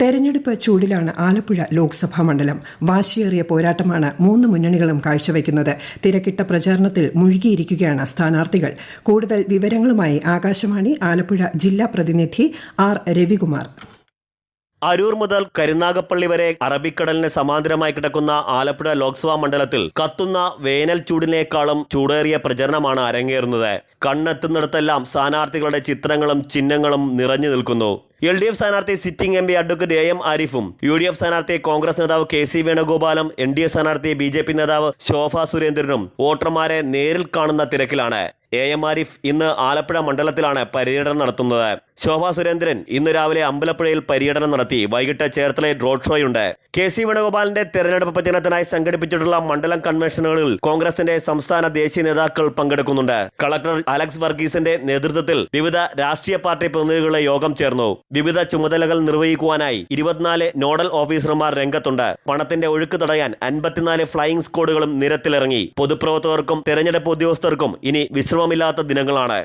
തെരഞ്ഞെടുപ്പ് ചൂടിലാണ് ആലപ്പുഴ ലോക്സഭാ മണ്ഡലം. വാശിയേറിയ പോരാട്ടമാണ് മൂന്ന് മുന്നണികളും കാഴ്ചവെക്കുന്നത്. തിരക്കിട്ട പ്രചാരണത്തിൽ മുഴുകിയിരിക്കുകയാണ് സ്ഥാനാർത്ഥികൾ. കൂടുതൽ വിവരങ്ങളുമായി ആകാശവാണി ആലപ്പുഴ ജില്ലാ പ്രതിനിധി ആർ രവികുമാർ. അരൂർ മുതൽ കരുനാഗപ്പള്ളി വരെ അറബിക്കടലിന് സമാന്തരമായി കിടക്കുന്ന ആലപ്പുഴ ലോക്സഭാ മണ്ഡലത്തിൽ കത്തുന്ന വേനൽ ചൂടിനേക്കാളും ചൂടേറിയ പ്രചരണമാണ് അരങ്ങേറുന്നത്. കണ്ണെത്തുന്നിടത്തെല്ലാം സ്ഥാനാർത്ഥികളുടെ ചിത്രങ്ങളും ചിഹ്നങ്ങളും നിറഞ്ഞു നിൽക്കുന്നു. എൽ ഡി എഫ് സ്ഥാനാർത്ഥി sitting M P advocate A M ആരിഫും U D F സ്ഥാനാർത്ഥി കോൺഗ്രസ് നേതാവ് കെ സി വേണുഗോപാലും എൻ ഡി എ സ്ഥാനാർത്ഥി ബി ജെ പി നേതാവ് ശോഭ സുരേന്ദ്രനും വോട്ടർമാരെ നേരിൽ കാണുന്ന തിരക്കിലാണ്. എ എം ആരിഫ് ഇന്ന് ആലപ്പുഴ മണ്ഡലത്തിലാണ് പര്യടനം നടത്തുന്നത്. ശോഭ സുരേന്ദ്രൻ ഇന്ന് രാവിലെ അമ്പലപ്പുഴയിൽ പര്യടനം നടത്തി. വൈകിട്ട് ചേർത്തലയിൽ റോഡ് ഷോയുണ്ട്. കെ സി വേണുഗോപാലിന്റെ തെരഞ്ഞെടുപ്പ് പ്രചരണത്തിനായി സംഘടിപ്പിച്ചിട്ടുള്ള മണ്ഡലം കൺവെൻഷനുകളിൽ കോൺഗ്രസിന്റെ സംസ്ഥാന ദേശീയ നേതാക്കൾ പങ്കെടുക്കുന്നുണ്ട്. കളക്ടർ അലക്സ് വർഗീസിന്റെ നേതൃത്വത്തിൽ വിവിധ രാഷ്ട്രീയ പാർട്ടി പ്രതിനിധികളുടെ യോഗം ചേർന്നു. വിവിധ ചുമതലകൾ നിർവഹിക്കുവാനായി ഇരുപത്തിനാല് നോഡൽ ഓഫീസർമാർ രംഗത്തുണ്ട്. പണത്തിന്റെ ഒഴുക്ക് തടയാൻ അൻപത്തിനാല് ഫ്ലൈയിംഗ് സ്കോഡുകളും നിരത്തിലിറങ്ങി. പൊതുപ്രവർത്തകർക്കും തെരഞ്ഞെടുപ്പ് ഉദ്യോഗസ്ഥർക്കും ഇനി വിശ്രമമില്ലാത്ത ദിനങ്ങളാണ്.